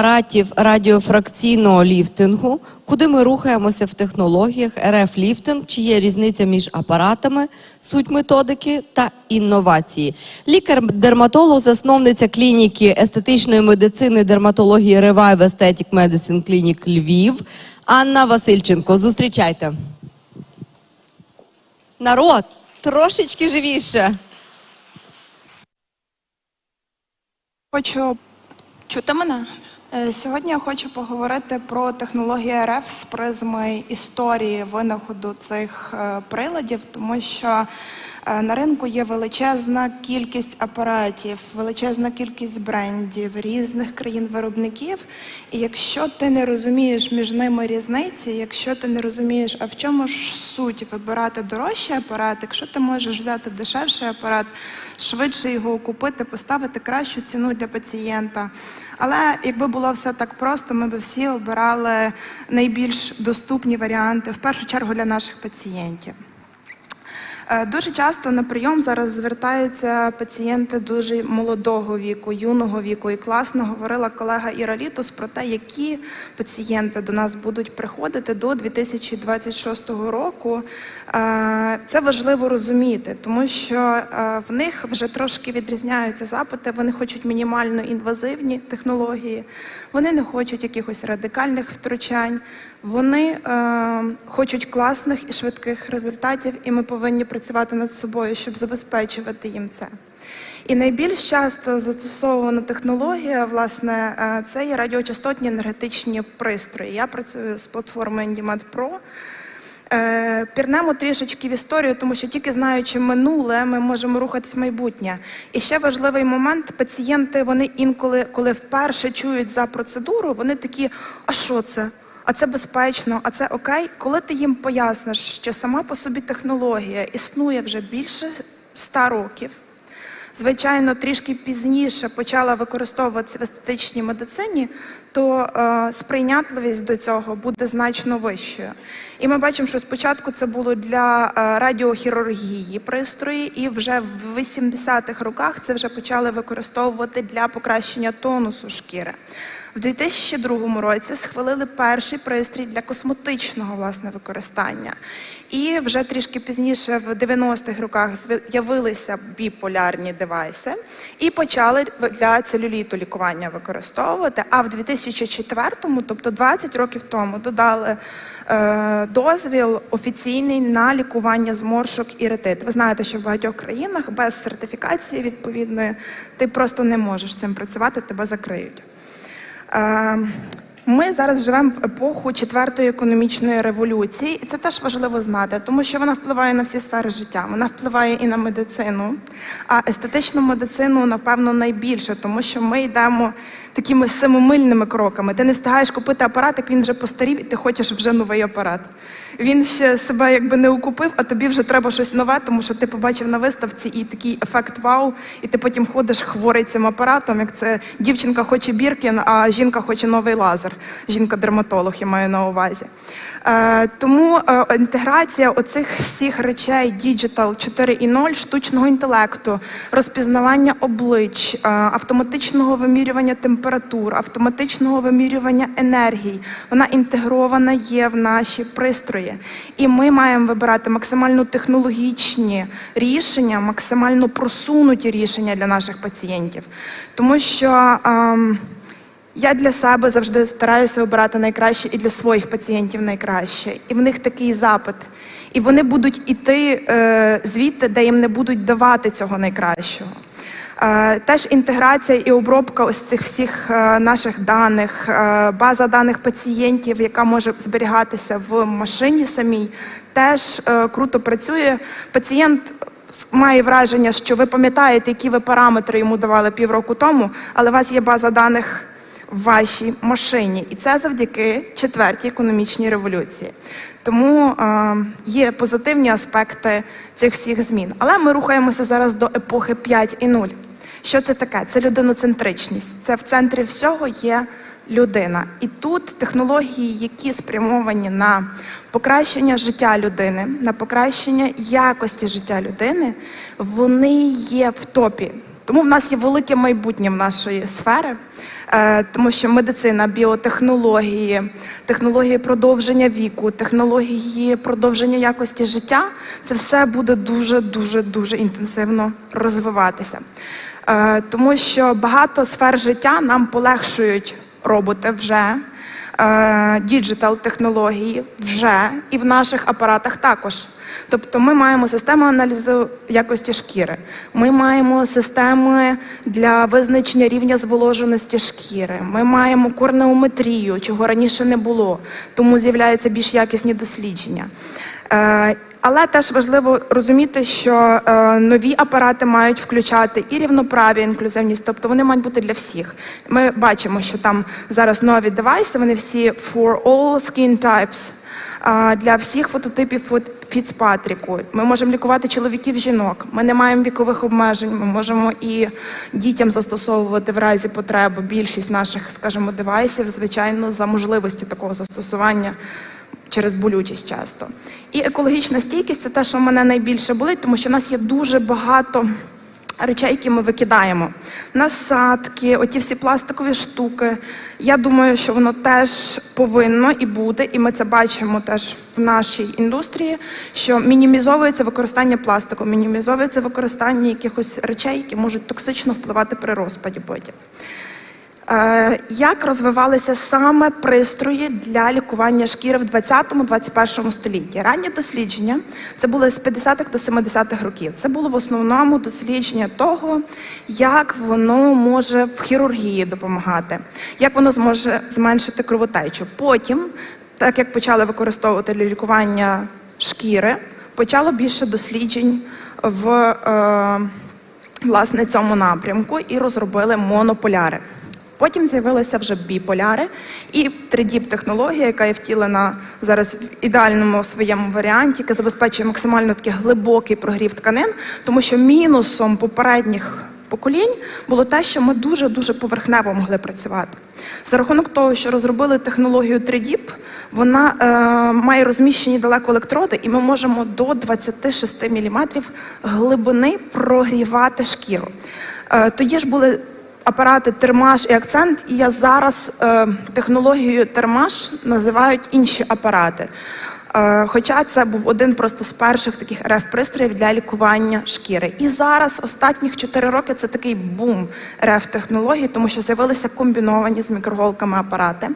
апаратів радіофракційного ліфтингу, куди ми рухаємося в технологіях РФ ліфтинг, чи є різниця між апаратами, суть методики та інновації. Лікар-дерматолог, засновниця клініки естетичної медицини дерматології Revive Aesthetic Medicine Clinic Львів Анна Васильченко. Зустрічайте. Народ, трошечки живіше. Хочу чути мене. Е, Сьогодні я хочу поговорити про технології РФ з призми історії винаходу цих е, приладів, тому що на ринку є величезна кількість апаратів, величезна кількість брендів різних країн-виробників. І якщо ти не розумієш між ними різниці, якщо ти не розумієш, а в чому ж суть вибирати дорожчий апарат, якщо ти можеш взяти дешевший апарат, швидше його купити, поставити кращу ціну для пацієнта. Але якби було все так просто, ми б всі обирали найбільш доступні варіанти, в першу чергу для наших пацієнтів. Е, Дуже часто на прийом зараз звертаються пацієнти дуже молодого віку, юного віку. І класно говорила колега Іра Літус про те, які пацієнти до нас будуть приходити до 2026 року. Е, Це важливо розуміти, тому що е, в них вже трошки відрізняються запити. Вони хочуть мінімально інвазивні технології, вони не хочуть якихось радикальних втручань. Вони хочуть класних і швидких результатів, і ми повинні працювати над собою, щоб забезпечувати їм це. І найбільш часто застосована технологія, власне, е, це є радіочастотні енергетичні пристрої. Я працюю з платформою Endimat Pro. Е, Пірнемо трішечки в історію, тому що тільки знаючи минуле, ми можемо рухатись в майбутнє. І ще важливий момент: пацієнти вони інколи, коли вперше чують за процедуру, вони такі: а що це? А це безпечно, а це окей. Коли ти їм поясниш, що сама по собі технологія існує вже більше ста років. Звичайно, трішки пізніше почала використовуватися в естетичній медицині, то е, сприйнятливість до цього буде значно вищою. І ми бачимо, що спочатку це було для е, радіохірургії пристрої, і вже в 80-х роках це вже почали використовувати для покращення тонусу шкіри. В 2002 році схвалили перший пристрій для косметичного власне використання. І вже трішки пізніше, в 90-х роках, з'явилися біполярні девайси і почали для целюліту лікування використовувати. А в 2004-му, тобто 20 років тому, додали е, дозвіл офіційний на лікування зморшок і ретит. Ви знаєте, що в багатьох країнах без сертифікації відповідної ти просто не можеш цим працювати, тебе закриють. Ми зараз живемо в епоху четвертої економічної революції, і це теж важливо знати, тому що вона впливає на всі сфери життя. Вона впливає і на медицину, а естетичну медицину, напевно, найбільше, тому що ми йдемо такими самомильними кроками. Ти не встигаєш купити апарат, як він вже постарів, і ти хочеш вже новий апарат. Він ще себе якби не укупив, а тобі вже треба щось нове, тому що ти побачив на виставці і такий ефект вау, і ти потім ходиш хворий цим апаратом, як це дівчинка хоче Біркін, а жінка хоче новий лазер. Жінка-дерматолог, я маю на увазі. Е, тому е, інтеграція оцих всіх речей Digital 4.0, штучного інтелекту, розпізнавання облич, е, автоматичного вимірювання температур, автоматичного вимірювання енергії, вона інтегрована є в наші пристрої. І ми маємо вибирати максимально технологічні рішення, максимально просунуті рішення для наших пацієнтів. Тому що. ем, я для себе завжди стараюся обирати найкраще і для своїх пацієнтів найкраще. І в них такий запит. І вони будуть іти е, звідти, де їм не будуть давати цього найкращого. Е, теж інтеграція і обробка ось цих всіх е, наших даних, е, база даних пацієнтів, яка може зберігатися в машині самій, теж круто працює. Пацієнт має враження, що ви пам'ятаєте, які ви параметри йому давали півроку тому, але у вас є база даних в вашій машині, і це завдяки четвертій економічній революції. Тому е, є позитивні аспекти цих всіх змін. Але ми рухаємося зараз до епохи 5.0. Що це таке? Це людиноцентричність. Це в центрі всього є людина. І тут технології, які спрямовані на покращення життя людини, на покращення якості життя людини, вони є в топі. Тому в нас є велике майбутнє в нашої сфери, е, тому що медицина, біотехнології, технології продовження віку, технології продовження якості життя це все буде дуже дуже дуже інтенсивно розвиватися. Е, Тому що багато сфер життя нам полегшують роботи вже. Діджитал технології вже і в наших апаратах також. Тобто ми маємо систему аналізу якості шкіри, ми маємо системи для визначення рівня зволоженості шкіри, ми маємо корнеометрію, чого раніше не було, тому з'являються більш якісні дослідження. Е, Але теж важливо розуміти, що е, нові апарати мають включати і рівноправ'я, і інклюзивність, тобто вони мають бути для всіх. Ми бачимо, що там зараз нові девайси, вони всі for all skin types, а, для всіх фототипів Фіцпатріку. Ми можемо лікувати чоловіків, жінок. Ми не маємо вікових обмежень. Ми можемо і дітям застосовувати в разі потреби більшість наших, скажімо, девайсів, звичайно, за можливості такого застосування через болючість часто. І екологічна стійкість це те, що мене найбільше болить, тому що в нас є дуже багато речей, які ми викидаємо. Насадки, оті всі пластикові штуки. Я думаю, що воно теж повинно і буде, і ми це бачимо теж в нашій індустрії, що мінімізовується використання пластику, мінімізовується використання якихось речей, які можуть токсично впливати при розпаді потім. Е, Як розвивалися саме пристрої для лікування шкіри в 20-21 столітті? Ранні дослідження це були з 50-х до 70-х років. Це було в основному дослідження того, як воно може в хірургії допомагати, як воно зможе зменшити кровотечу. Потім, так як почали використовувати для лікування шкіри, почало більше досліджень в е, власне цьому напрямку і розробили монополяри. Потім з'явилися вже біполяри і 3D-технологія, яка є втілена зараз в ідеальному своєму варіанті, яка забезпечує максимально такий глибокий прогрів тканин, тому що мінусом попередніх поколінь було те, що ми дуже дуже поверхнево могли працювати. За рахунок того, що розробили технологію 3D, вона е, має розміщені далеко електроди, і ми можемо до 26 мм глибини прогрівати шкіру. Е, тоді ж були апарати термаш і акцент, і я зараз е, технологією термаш називають інші апарати. Е, Хоча це був один просто з перших таких РФ-пристроїв для лікування шкіри. І зараз останніх 4 роки це такий бум РФ-технологій, тому що з'явилися комбіновані з мікроголками апарати.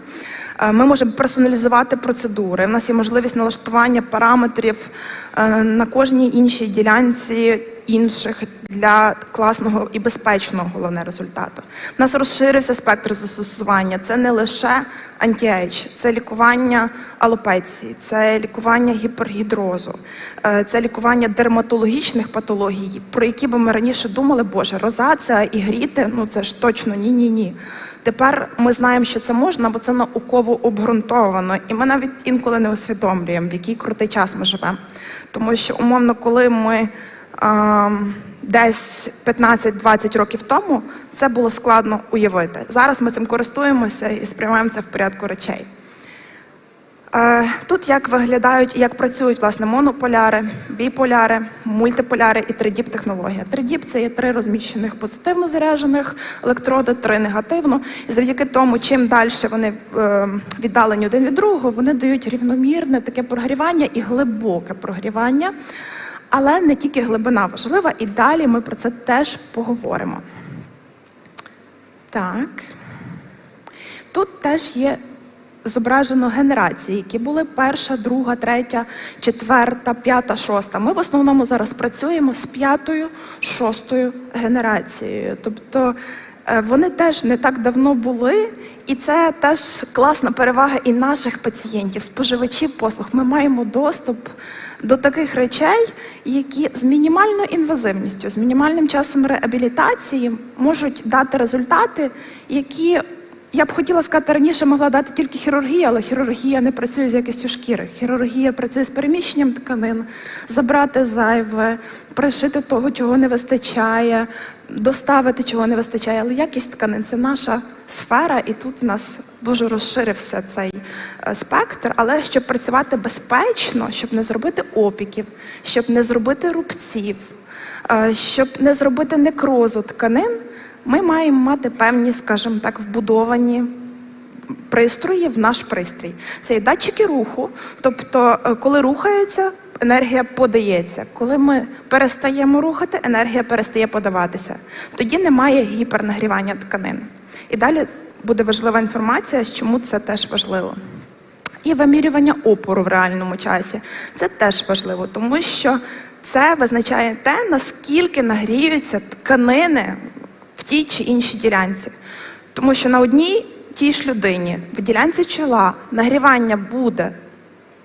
Е, Ми можемо персоналізувати процедури. У нас є можливість налаштування параметрів на кожній іншій ділянці інших для класного і безпечного головне результату. У нас розширився спектр застосування. Це не лише антіейдж, це лікування алопеції, це лікування гіпергідрозу, е, це лікування дерматологічних патологій, про які би ми раніше думали, боже, розація і гріти, ну це ж точно ні, ні, ні. Тепер ми знаємо, що це можна, бо це науково обґрунтовано, і ми навіть інколи не усвідомлюємо, в який крутий час ми живемо. Тому що, умовно, коли ми а, десь 15-20 років тому, це було складно уявити. Зараз ми цим користуємося і сприймаємо це в порядку речей. Е, Тут як виглядають і як працюють власне монополяри, біполяри, мультиполяри і 3D-технологія. 3D – це є три розміщених позитивно заряджених електроди, три негативно. І завдяки тому, чим далі вони е, віддалені один від другого, вони дають рівномірне таке прогрівання і глибоке прогрівання. Але не тільки глибина важлива, і далі ми про це теж поговоримо. Так. Тут теж є зображено генерації, які були перша, друга, третя, четверта, п'ята, шоста. Ми в основному зараз працюємо з п'ятою, шостою генерацією. Тобто е, вони теж не так давно були, і це теж класна перевага і наших пацієнтів, споживачів послуг. Ми маємо доступ до таких речей, які з мінімальною інвазивністю, з мінімальним часом реабілітації можуть дати результати, які я б хотіла сказати, раніше могла дати тільки хірургія, але хірургія не працює з якістю шкіри. Хірургія працює з переміщенням тканин, забрати зайве, пришити того, чого не вистачає, доставити чого не вистачає. Але якість тканин це наша сфера, і тут у нас дуже розширився цей е, спектр. Але щоб працювати безпечно, щоб не зробити опіків, щоб не зробити рубців, е, щоб не зробити некрозу тканин, ми маємо мати певні, скажімо так, вбудовані пристрої в наш пристрій. Це і датчики руху, тобто, е, коли рухається, енергія подається. Коли ми перестаємо рухати, енергія перестає подаватися. Тоді немає гіпернагрівання тканин. І далі буде важлива інформація, чому це теж важливо. І вимірювання опору в реальному часі. Це теж важливо, тому що це визначає те, наскільки нагріються тканини тій чи іншій ділянці. Тому що на одній тій ж людині в ділянці чола нагрівання буде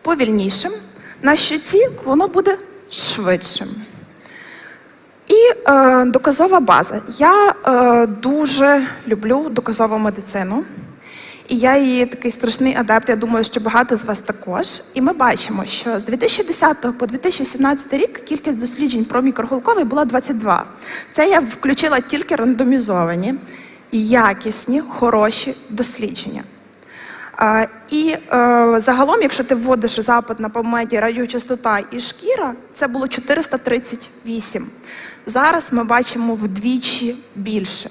повільнішим, на щоці воно буде швидшим. І е, доказова база. Я е, дуже люблю доказову медицину. І я її такий страшний адепт. Я думаю, що багато з вас також. І ми бачимо, що з 2010 по 2017 рік кількість досліджень про мікроголковий була 22. Це я включила тільки рандомізовані, якісні, хороші дослідження. І е, загалом, якщо ти вводиш запит на PubMed, радіочастота і шкіра, це було 438. Зараз ми бачимо вдвічі більше.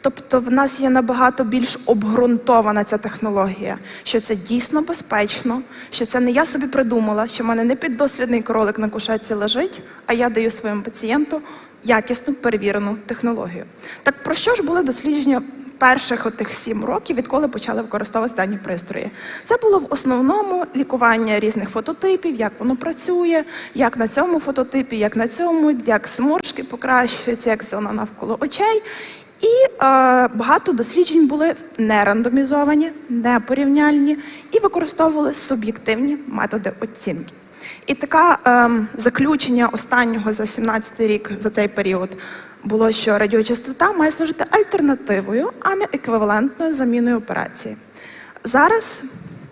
Тобто в нас є набагато більш обґрунтована ця технологія, що це дійсно безпечно, що це не я собі придумала, що в мене не піддослідний кролик на кушетці лежить, а я даю своєму пацієнту якісну перевірену технологію. Так про що ж були дослідження перших отих сім років, відколи почали використовувати дані пристрої? Це було в основному лікування різних фототипів, як воно працює, як на цьому фототипі, як на цьому, як сморшки покращуються, як зона навколо очей. І е, багато досліджень були не рандомізовані, не порівняльні і використовували суб'єктивні методи оцінки. І таке е, заключення останнього за 17 рік за цей період було, що радіочастота має служити альтернативою, а не еквівалентною заміною операції. Зараз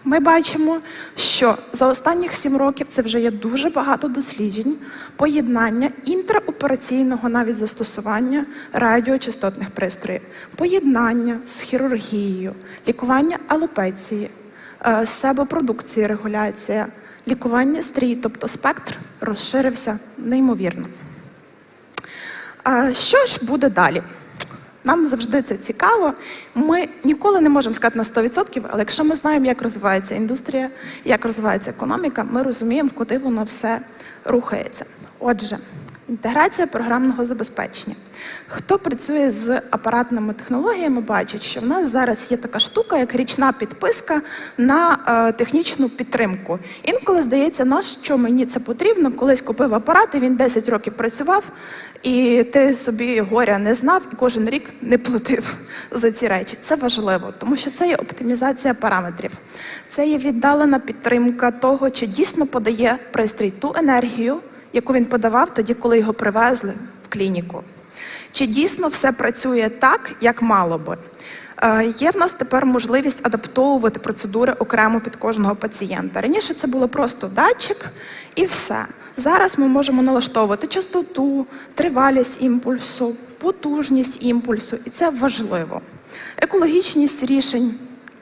ми бачимо, що за останніх сім років це вже є дуже багато досліджень, поєднання інтраопераційного навіть застосування радіочастотних пристроїв, поєднання з хірургією, лікування алопеції, е, себопродукції, регуляція, лікування стрій, тобто спектр розширився неймовірно. Що ж буде далі? Нам завжди це цікаво. Ми ніколи не можемо сказати на 100%, але якщо ми знаємо, як розвивається індустрія, як розвивається економіка, ми розуміємо, куди воно все рухається. Отже, інтеграція програмного забезпечення. Хто працює з апаратними технологіями, бачить, що в нас зараз є така штука, як річна підписка на е, технічну підтримку. Інколи здається, на що мені це потрібно, колись купив апарат, і він 10 років працював, і ти собі горя не знав, і кожен рік не платив за ці речі. Це важливо, тому що це є оптимізація параметрів. Це є віддалена підтримка того, чи дійсно подає пристрій ту енергію, яку він подавав тоді, коли його привезли в клініку. Чи дійсно все працює так, як мало би? Е, Є в нас тепер можливість адаптовувати процедури окремо під кожного пацієнта. Раніше це було просто датчик і все. Зараз ми можемо налаштовувати частоту, тривалість імпульсу, потужність імпульсу, і це важливо. Екологічність рішень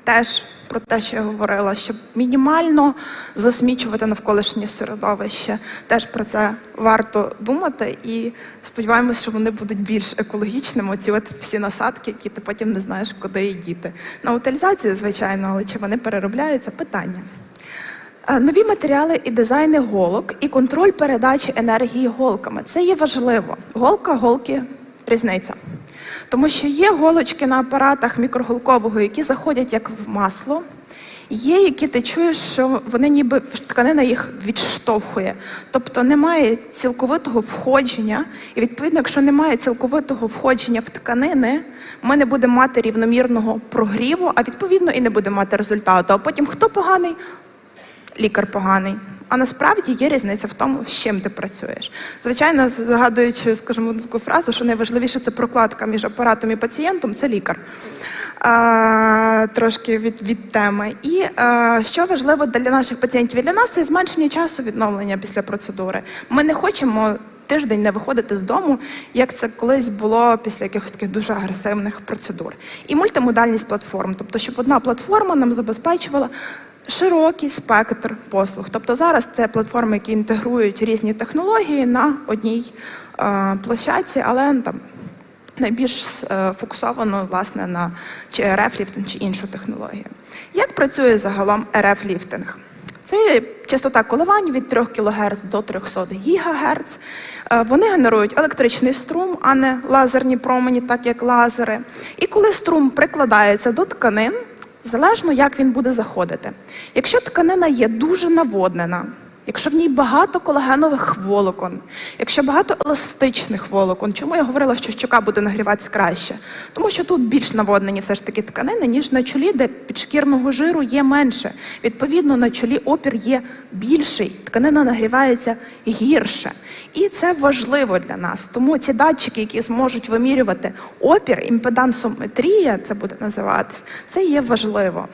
теж про те, що я говорила, щоб мінімально засмічувати навколишнє середовище. Теж про це варто думати і сподіваємося, що вони будуть більш екологічними. Ці от всі насадки, які ти потім не знаєш, куди їх діти. На утилізацію, звичайно, але чи вони переробляються питання. Е, Нові матеріали і дизайни голок, і контроль передачі енергії голками. Це є важливо. Голка, голки, різниця. Тому що є голочки на апаратах мікроголкового, які заходять як в масло. Є, які ти чуєш, що вони ніби тканина їх відштовхує. Тобто немає цілковитого входження, і відповідно, якщо немає цілковитого входження в тканини, ми не будемо мати рівномірного прогріву, а відповідно і не будемо мати результату. А потім хто поганий? Лікар поганий. А насправді є різниця в тому, з чим ти працюєш. Звичайно, згадуючи, скажімо, таку фразу, що найважливіше це прокладка між апаратом і пацієнтом, це лікар. А, трошки від, від теми. І а, що важливо для наших пацієнтів і для нас, це зменшення часу відновлення після процедури. Ми не хочемо тиждень не виходити з дому, як це колись було після якихось таких дуже агресивних процедур. І мультимодальність платформ, тобто, щоб одна платформа нам забезпечувала широкий спектр послуг. Тобто зараз це платформи, які інтегрують різні технології на одній е, площадці, але там найбільш е, фокусовано власне на чи РФ ліфтинг чи іншу технологію. Як працює загалом РФ ліфтинг? Це частота коливань від 3 кГц до 300 ГГц. Е, Вони генерують електричний струм, а не лазерні промені, так як лазери. І коли струм прикладається до тканин, залежно як він буде заходити. Якщо тканина є дуже наводнена, Якщо в ній багато колагенових волокон, якщо багато еластичних волокон, чому я говорила, що щока буде нагріватися краще? Тому що тут більш наводнені все ж таки тканини, ніж на чолі, де підшкірного жиру є менше. Відповідно, на чолі опір є більший, тканина нагрівається гірше. І це важливо для нас. Тому ці датчики, які зможуть вимірювати опір, імпедансометрія, це буде називатись, це є важливо.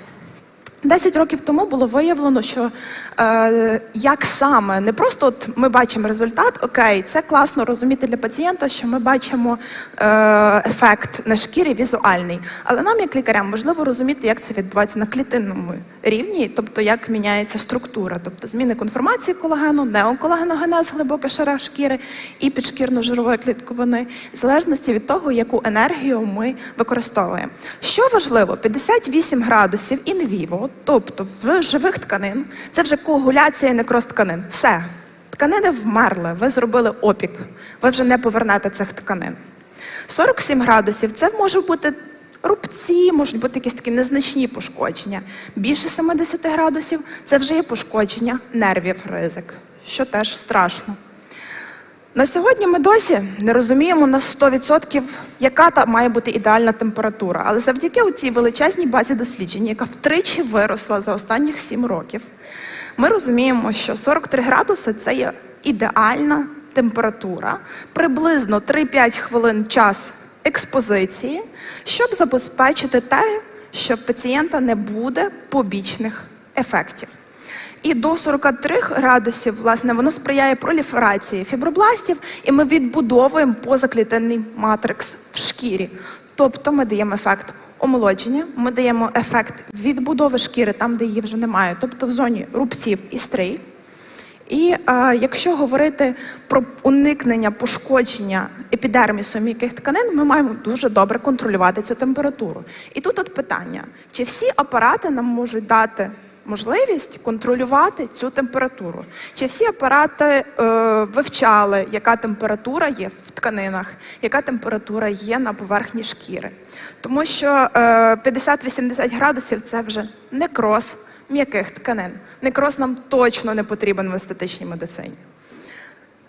Десять років тому було виявлено, що е, як саме не просто от ми бачимо результат, окей, це класно розуміти для пацієнта, що ми бачимо е, ефект на шкірі візуальний. Але нам, як лікарям, важливо розуміти, як це відбувається на клітинному рівні, тобто як міняється структура, тобто зміни конформації колагену, неоколагеногенез, глибока шара шкіри і підшкірно-жирової клітковини, в залежності від того, яку енергію ми використовуємо. Що важливо, 58 градусів інвіво, тобто в живих тканин, це вже коагуляція і некроз тканин. Все. Тканини вмерли, ви зробили опік, ви вже не повернете цих тканин. 47 градусів це може бути рубці, можуть бути якісь такі незначні пошкодження. Більше 70 градусів це вже є пошкодження нервів ризик, що теж страшно. На сьогодні ми досі не розуміємо на 100%, яка та має бути ідеальна температура. Але завдяки цій величезній базі досліджень, яка втричі виросла за останніх 7 років, ми розуміємо, що 43 градуси це є ідеальна температура, приблизно 3-5 хвилин час експозиції, щоб забезпечити те, що в пацієнта не буде побічних ефектів. І до 43 градусів, власне, воно сприяє проліферації фібробластів, і ми відбудовуємо позаклітинний матрикс в шкірі. Тобто ми даємо ефект омолодження, ми даємо ефект відбудови шкіри там, де її вже немає, тобто в зоні рубців і стрій. І е, якщо говорити про уникнення пошкодження епідермісу м'яких тканин, ми маємо дуже добре контролювати цю температуру. І тут от питання: чи всі апарати нам можуть дати можливість контролювати цю температуру? Чи всі апарати е, вивчали, яка температура є в тканинах, яка температура є на поверхні шкіри? Тому що е, 50-80 градусів це вже некроз м'яких тканин. Некроз нам точно не потрібен в естетичній медицині.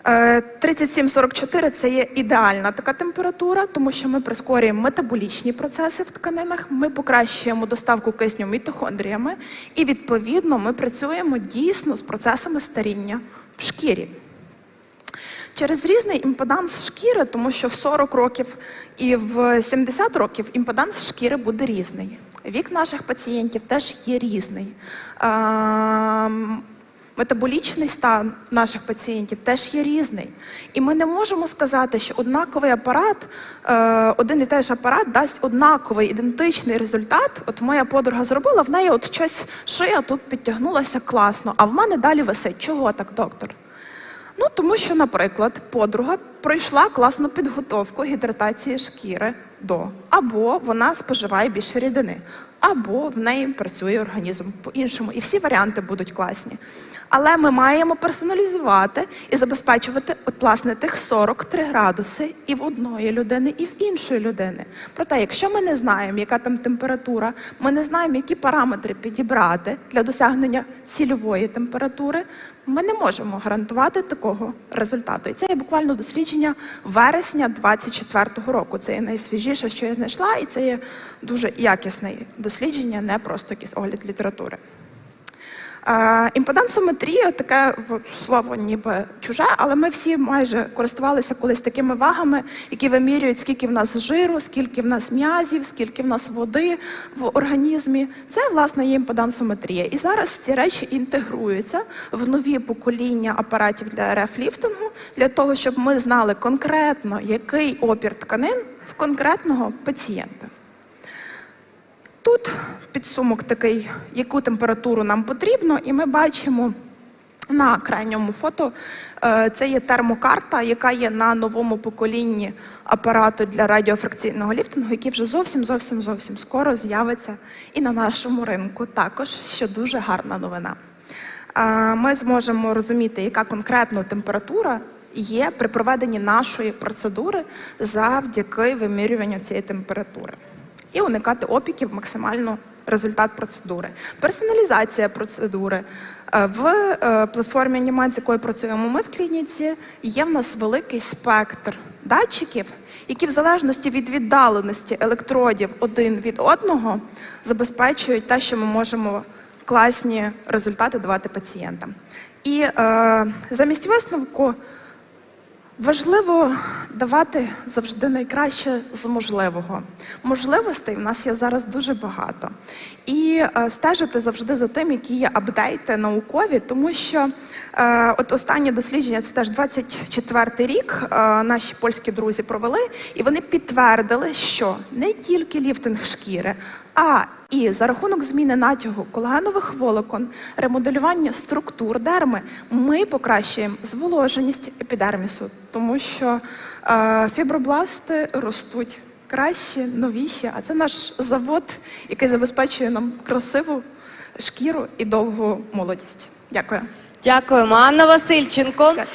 Е, 37-44 це є ідеальна така температура, тому що ми прискорюємо метаболічні процеси в тканинах, ми покращуємо доставку кисню мітохондріями, і відповідно ми працюємо дійсно з процесами старіння в шкірі. Через різний імпеданс шкіри, тому що в 40 років і в 70 років імпеданс шкіри буде різний. Вік наших пацієнтів теж є різний. Метаболічний стан наших пацієнтів теж є різний. І ми не можемо сказати, що однаковий апарат, е, один і той ж апарат дасть однаковий ідентичний результат. От моя подруга зробила, в неї от щось шия тут підтягнулася класно, а в мене далі висить. Чого так, доктор? Ну, тому що, наприклад, подруга пройшла класну підготовку гідратації шкіри до, або вона споживає більше рідини, або в неї працює організм по-іншому. І всі варіанти будуть класні. Але ми маємо персоналізувати і забезпечувати от, власне тих 43 градуси і в одної людини, і в іншої людини. Проте, якщо ми не знаємо, яка там температура, ми не знаємо, які параметри підібрати для досягнення цільової температури, ми не можемо гарантувати такого результату. І це є буквально дослідження вересня 24-го року. Це є найсвіжіше, що я знайшла, і це є дуже якісне дослідження, не просто якийсь огляд літератури. Імпедансометрія таке слово ніби чуже, але ми всі майже користувалися колись такими вагами, які вимірюють, скільки в нас жиру, скільки в нас м'язів, скільки в нас води в організмі. Це власне є імпедансометрія. І зараз ці речі інтегруються в нові покоління апаратів для РФ-ліфтингу для того, щоб ми знали конкретно, який опір тканин в конкретного пацієнта. Тут підсумок такий, яку температуру нам потрібно, і ми бачимо на крайньому фото. е, Це є термокарта, яка є на новому поколінні апарату для радіофракційного ліфтингу, який вже зовсім зовсім зовсім скоро з'явиться і на нашому ринку. Також що дуже гарна новина. Е, Ми зможемо розуміти, яка конкретно температура є при проведенні нашої процедури завдяки вимірюванню цієї температури і уникати опіків максимально результат процедури. Персоналізація процедури. Е, В е, платформі Німець, з якою працюємо ми в клініці, є в нас великий спектр датчиків, які в залежності від віддаленості електродів один від одного забезпечують те, що ми можемо класні результати давати пацієнтам. І е, замість висновку Важливо давати завжди найкраще з можливого. Можливостей в нас є зараз дуже багато. І е, стежити завжди за тим, які є апдейти наукові, тому що е, от останні дослідження, це теж 24-й рік, е, наші польські друзі провели, і вони підтвердили, що не тільки ліфтинг шкіри, а і за рахунок зміни натягу колагенових волокон, ремоделювання структур дерми, ми покращуємо зволоженість епідермісу, тому що е, фібробласти ростуть краще, новіші. А це наш завод, який забезпечує нам красиву шкіру і довгу молодість. Дякую. Дякуємо, Анна Васильченко. Дякую.